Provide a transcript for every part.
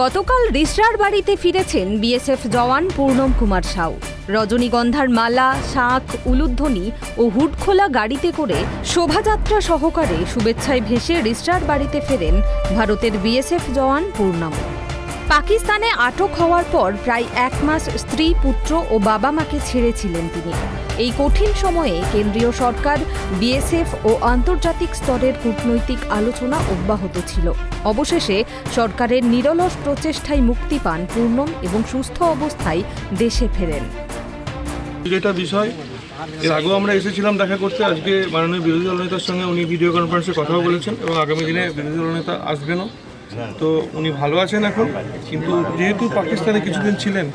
গতকাল রিসরার বাড়িতে ফিরেছেন বিএসএফ জওয়ান পূর্ণম কুমার সাউ। রজনীগন্ধার মালা, শাঁখ, উলুধ্বনি ও হুটখোলা গাড়িতে করে শোভাযাত্রা সহকারে শুভেচ্ছায় ভেসে রিসরার বাড়িতে ফেরেন ভারতের বিএসএফ জওয়ান পূর্ণম। পাকিস্তানে আটক হওয়ার পর প্রায় এক মাস স্ত্রী, পুত্র ও বাবা মাকে ছেড়েছিলেন তিনি। এই কঠিন সময়ে কেন্দ্রীয় সরকার, বিএসএফ ও আন্তর্জাতিক স্তরের কূটনৈতিক আলোচনা অব্যাহত ছিল। অবশেষে সরকারের নিরলস প্রচেষ্টায় মুক্তি পান পূর্ণম এবং সুস্থ অবস্থায় দেশে ফেরেন। যেটা বিষয়। এর আগেও আমরা এসেছিলাম দেখা করতে। আজকে মাননীয় বিরোধী দলনেতার সঙ্গে উনি ভিডিও কনফারেন্সে কথাও বলেছেন এবং আগামী দিনে বিরোধী দলনেতা আসবেনও। তো উনি ভালো আছেন এখন, কিন্তু যেহেতু পাকিস্তানে কিছুদিন ছিলেন,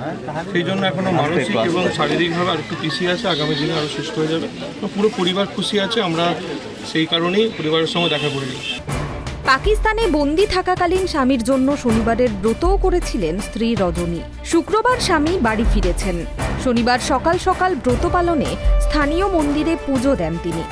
সেই জন্য এখনও মানসিক এবং শারীরিকভাবে আর একটু পিছিয়ে আছে, আগামী দিনে আরও সুস্থ হয়ে যাবে। তো পুরো পরিবার খুশি আছে, আমরা সেই কারণেই পরিবারের সঙ্গে দেখা করি পাকিস্তানে বন্দি থাকাকালীন স্বামীর জন্য শনিবারের ব্রতও করেছিলেন স্ত্রী রজনী। শুক্রবার স্বামী বাড়ি ফিরেছেন। শনিবার সকাল সকাল ব্রত পালনে স্থানীয় মন্দিরে পুজো দেন তিনি।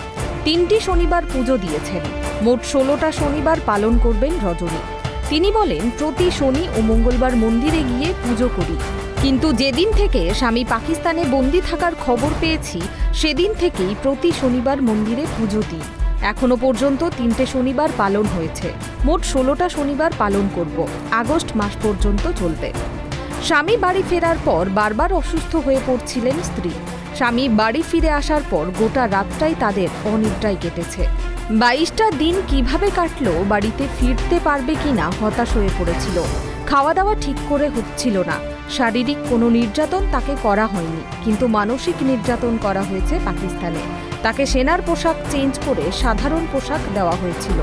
তিনটি শনিবার পুজো দিয়েছেন। মোট ষোলোটা শনিবার পালন করবেন রজনী। তিনি বলেন, প্রতি শনি ও মঙ্গলবার মন্দিরে গিয়ে পুজো করি। কিন্তু যেদিন থেকে স্বামী পাকিস্তানে বন্দি থাকার খবর পেয়েছি, সেদিন থেকেই প্রতি শনিবার মন্দিরে পুজো দিই। এখনও পর্যন্ত তিনটে শনিবার পালন হয়েছে। মোট ষোলোটা শনিবার পালন করব। আগস্ট মাস পর্যন্ত চলবে। স্বামী বাড়ি ফেরার পর বারবার অসুস্থ হয়ে পড়ছিলেন স্ত্রী। স্বামী বাড়ি ফিরে আসার পর গোটা রাতটাই তাদের অনিদ্রায় কেটেছে। বাইশটা দিন কীভাবে কাটলো, বাড়িতে ফিরতে পারবে কিনা হতাশ হয়ে পড়েছিল। খাওয়া দাওয়া ঠিক করে হচ্ছিল না। শারীরিক কোনো নির্যাতন তাকে করা হয়নি, কিন্তু মানসিক নির্যাতন করা হয়েছে পাকিস্তানে। তাকে সেনার পোশাক চেঞ্জ করে সাধারণ পোশাক দেওয়া হয়েছিল।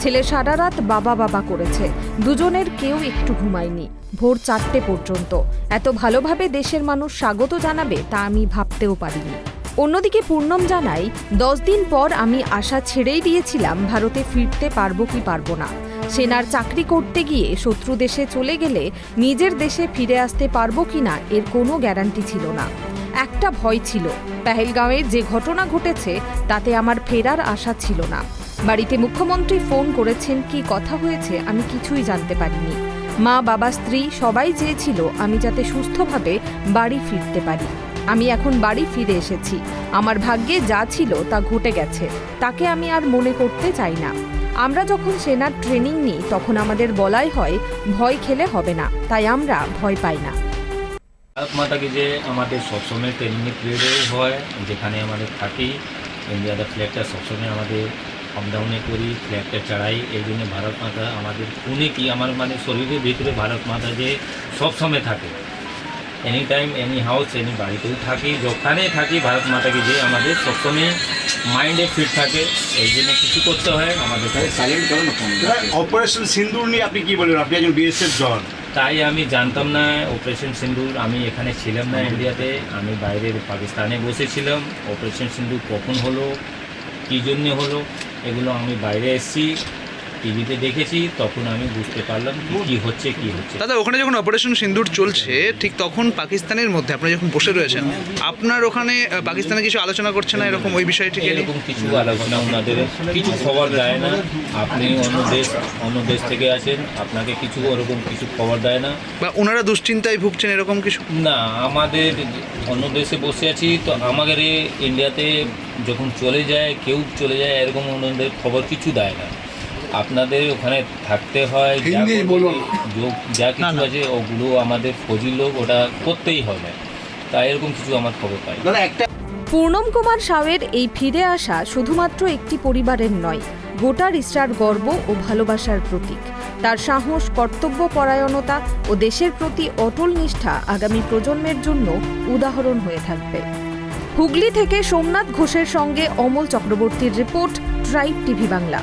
ছেলে সারা রাত বাবা বাবা করেছে। দুজনের কেউ একটু ঘুমায়নি, ভোর চারটে পর্যন্ত। এত ভালোভাবে দেশের মানুষ স্বাগত জানাবে তা আমি ভাবতেও পারিনি। অন্যদিকে পূর্ণম জানাই দশ দিন পর আমি আশা ছেড়েই দিয়েছিলাম ভারতে ফিরতে পারব কি পারব না। সেনার চাকরি করতে গিয়ে শত্রু দেশে চলে গেলে নিজের দেশে ফিরে আসতে পারব কি না এর কোনো গ্যারান্টি ছিল না। একটা ভয় ছিল, পেহেলগাঁওয়ে যে ঘটনা ঘটেছে তাতে আমার ফেরার আশা ছিল না। বাড়িতে মুখ্যমন্ত্রী ফোন করেছেন, কি কথা হয়েছে আমি কিছুই জানতে পারিনি। মা, বাবা, স্ত্রী সবাই চেয়েছিল আমি যাতে সুস্থভাবে বাড়ি ফিরতে পারি। আমি এখন বাড়ি ফিরে এসেছি। আমার ভাগ্যে যা ছিল তা ঘটে গেছে। তাকে আমি আর মনে করতে চাই না। আমরা যখন সেনার ট্রেনিং নিই, তখন আমাদের বলাই হয়, ভয় খেলে হবে না। তাই আমরা ভয় পাই না। ভারত মাতাকে যে আমাদের সবসময় ট্রেনিংয়ে পিরিয়ডেও হয়, যেখানে আমাদের থাকি ইন্ডিয়াতে ফ্ল্যাগটা সবসময় আমাদের ডাউনে করি ফ্ল্যাগটা চড়াই এই জন্য ভারত মাতা আমাদের খুনে কি, আমার মানে শরীরের ভিতরে ভারত মাতা যে সবসময় থাকে। Any time any house any বাড়িতেও থাকি যেখানে থাকি ভারত মাতাকে যে আমাদের সবসময় মাইন্ডে ফিট থাকে এই জন্য কিছু করতে হয় আমাদের অপারেশন সিন্দুর নিয়ে আপনি কি বলবেন আপনি একজন বিএসএফ জন। তাই আমি জানতাম না অপারেশন সিন্দুর আমি এখানে ছিলাম না ইন্ডিয়াতে আমি বাইরের পাকিস্তানে বসেছিলাম অপারেশন সিন্দুর কখন হলো কী জন্যে হলো এগুলো আমি বাইরে এসেছি। টিভিতে দেখেছি তখন আমি বুঝতে পারলাম কি হচ্ছে কি হচ্ছে। দাদা ওখানে যখন অপারেশন সিন্দুর চলছে ঠিক তখন পাকিস্তানের মধ্যে আপনি যখন বসে রয়েছেন আপনার ওখানে পাকিস্তানে কিছু আলোচনা করছে না এরকম ওই বিষয়টিকে নিয়ে? এরকম কিছু আলোচনা ওনাদের কিছু খবর দেয় না। আপনি অন্য দেশ অন্য দেশ থেকে আছেন আপনাকে কিছু ওরকম কিছু খবর দেয় না। বা ওনারা দুশ্চিন্তায় ভুগছেন এরকম কিছু? না আমাদের অন্য দেশে বসে আছি তো আমাদের ইন্ডিয়াতে যখন চলে যায় কেউ চলে যায় এরকম ওনাদের খবর কিছু দেয় না। আপনাদের ওখানে থাকতে হয় যা করতে- যো- যা কিছু আছে ওগুলো আমাদের ফৌজি লোক ওটা করতেই হবে। তাই এরকম কিছু আমার খবর পাই। একটা পূর্ণম কুমার সাউয়ের এই ফিরে আসা শুধুমাত্র একটি পরিবারের নয় গোটা রিসরার গর্ব ও ভালোবাসার প্রতীক। তার সাহস কর্তব্য পরায়ণতা ও দেশের প্রতি অটল নিষ্ঠা আগামী প্রজন্মের জন্য উদাহরণ হয়ে থাকবে। হুগলি থেকে সোমনাথ ঘোষের সঙ্গে অমল চক্রবর্তীর রিপোর্ট ট্রাইব টিভি বাংলা।